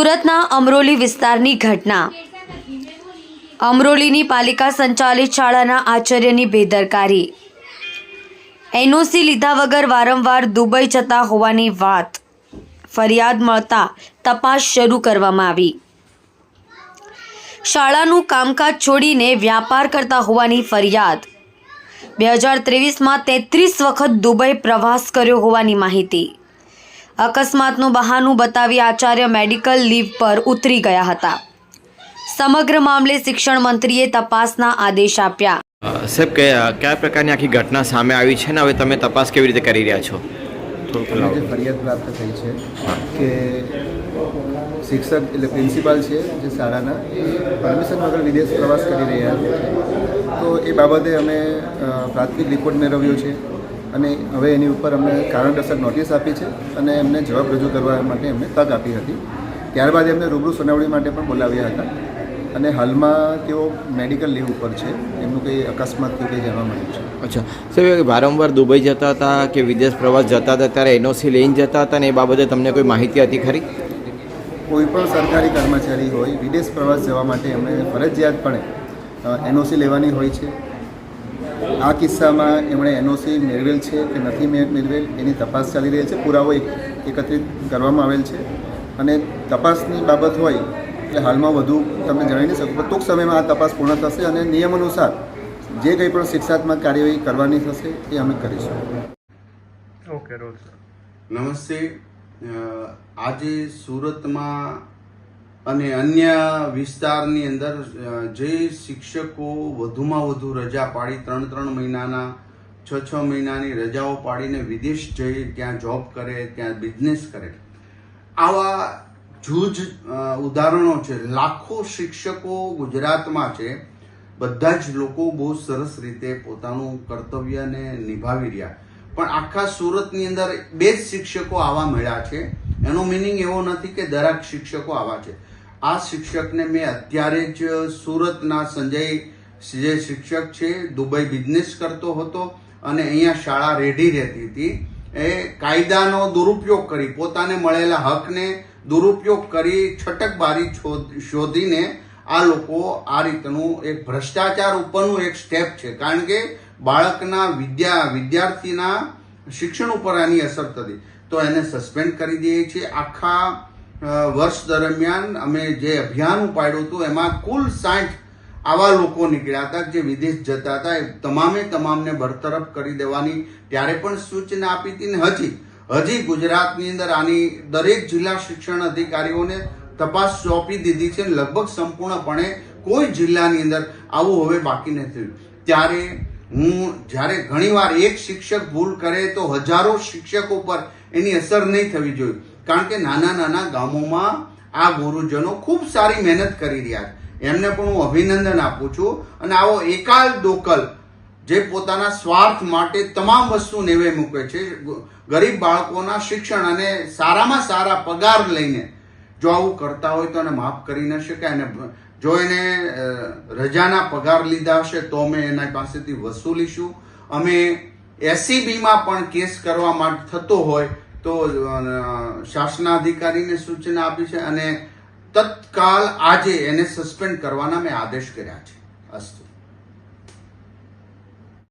સુરતના અમરોલી વિસ્તારની ઘટના. અમરોલીની પાલિકા સંચાલિત શાળાના આચાર્યની બેદરકારી. એનઓસી લીધા વગર વારંવાર દુબઈ જતા હોવાની વાત. ફરિયાદ મળતા તપાસ શરૂ કરવામાં આવી. શાળાનું કામકાજ છોડીને વ્યાપાર કરતા હોવાની ફરિયાદ. બે હજાર ત્રેવીસમાં તેત્રીસ વખત દુબઈ પ્રવાસ કર્યો હોવાની માહિતી. અકસ્માતનું બહાનું બતાવી આચાર્ય મેડિકલ લીવ પર ઉતરી ગયા હતા. સમગ્ર મામલે શિક્ષણ મંત્રીએ તપાસના આદેશ આપ્યા. સાહેબ કયા કયા પ્રકારની આખી ઘટના સામે આવી છે ને હવે તમે તપાસ કેવી રીતે કરી રહ્યા છો? જે ફરિયાદ પ્રાપ્ત થઈ છે કે શિક્ષક એટલે પ્રિન્સિપાલ છે જે શાળાના એ પરમિશન વગર વિદેશ પ્રવાસ કરી રહ્યા છે. તો એ બાબતે અમે પ્રાથમિક રિપોર્ટ મેળવ્યો છે. અને હવે એની ઉપર અમને કારણદર્શક નોટિસ આપી છે અને એમને જવાબ રજૂ કરવા માટે એમને તક આપી હતી. ત્યારબાદ એમને રૂબરૂ સુનાવણી માટે પણ બોલાવ્યા હતા. અને હાલમાં તેઓ મેડિકલ લીવ ઉપર છે. એમનું કંઈ અકસ્માત કે કંઈ જાણવા મળ્યું છે. અચ્છા. સાહેબ વારંવાર દુબઈ જતા હતા કે વિદેશ પ્રવાસ જતા હતા ત્યારે એનઓસી લઈને જતા હતા ને એ બાબતે તમને કોઈ માહિતી હતી ખરી? કોઈ પણ સરકારી કર્મચારી હોય વિદેશ પ્રવાસ જવા માટે એમણે ફરજિયાતપણે એનઓસી લેવાની હોય છે. આ કિસ્સામાં એમણે એનઓસી મેળવેલ છે કે નથી મે- મેળવેલ એની તપાસ ચાલી રહી છે. પુરાવો એક- એકત્રિત કરવામાં આવેલ છે. અને તપાસની બાબત હોય એટલે હાલમાં વધુ તમને જણાવી નહીં શકું પણ ટૂંક સમયમાં આ તપાસ પૂર્ણ થશે અને નિયમ અનુસાર જે કંઈ પણ શિક્ષાત્મક કાર્યવાહી કરવાની થશે એ અમે કરીશું. ઓકે રોલ નમસ્તે. આજે સુરતમાં અને અન્ય વિસ્તારની અંદર જે શિક્ષકો વધુમાં વધુ રજા પાડી, ત્રણ ત્રણ મહિનાના, છ છ મહિનાની રજાઓ પાડીને વિદેશ જઈ ત્યાં જોબ કરે, ત્યાં બિઝનેસ કરે. આવા જૂજ ઉદાહરણો છે. લાખો શિક્ષકો ગુજરાતમાં છે. બધા જ લોકો બહુ સરસ રીતે પોતાનું કર્તવ્યને નિભાવી રહ્યા. પણ આખા સુરતની અંદર બે જ શિક્ષકો આવા મળ્યા છે. એનો મિનિંગ એવો નથી કે દરેક શિક્ષકો આવા છે. આ શિક્ષકને મેં અત્યારે જ સુરતના સંજય જે શિક્ષક છે, દુબઈ બિઝનેસ કરતો હતો અને અહીંયા શાળા રેડી રહેતી હતી. એ કાયદાનો દુરુપયોગ કરી, પોતાને મળેલા હકને દુરુપયોગ કરી છટકબારી શોધીને આ લોકો આ રીતનું એક ભ્રષ્ટાચાર ઉપરનું એક સ્ટેપ છે. કારણ કે બાળકના વિદ્યા, વિદ્યાર્થીના શિક્ષણ ઉપર આની અસર થતી. તો એને સસ્પેન્ડ કરી દઈએ છીએ. આખા વર્ષ દરમિયાન અમે જે અભિયાન ઉપાડ્યું હતું, એમાં કુલ સાઠ આવા લોકો નીકળ્યા હતા જે વિદેશ જતા હતા. એ તમામે તમામને બરતરફ કરી દેવાની ત્યારે પણ સૂચના આપી હતી ને હજી. હજી ગુજરાતની અંદર આની દરેક જિલ્લા શિક્ષણ અધિકારીઓને તપાસ સોંપી દીધી છે લગભગ સંપૂર્ણપણે કોઈ જિલ્લાની અંદર આવું હવે બાકી નથી ત્યારે હું, જ્યારે ઘણીવાર એક શિક્ષક ભૂલ કરે તો હજારો શિક્ષકો પર એની અસર નહીં થવી જોઈએ. કારણ કે નાના નાના ગામોમાં આ ગુરુજનો ખૂબ સારી મહેનત કરી રહ્યા છે. એમને પણ હું અભિનંદન આપું છું. અને આવો એકાલ દોકલ જે પોતાના સ્વાર્થ માટે તમામ વસ્તુ નેવે મૂકે છે ગરીબ બાળકોના શિક્ષણ અને સારામાં સારા પગાર લઈને જો આવું કરતા હોય તો એને માફ કરી ન શકાય અને જો એને રજાના પગાર લીધા હશે તો અમે એના પાસેથી વસૂલીશું. અમે એસીબીમાં પણ કેસ કરવા માટે થતો હોય તો શાસનાધિકારીને સૂચના આપી છે અને તત્કાલ આજે એને સસ્પેન્ડ કરવાના મેં આદેશ કર્યા છે. અસ્તુ.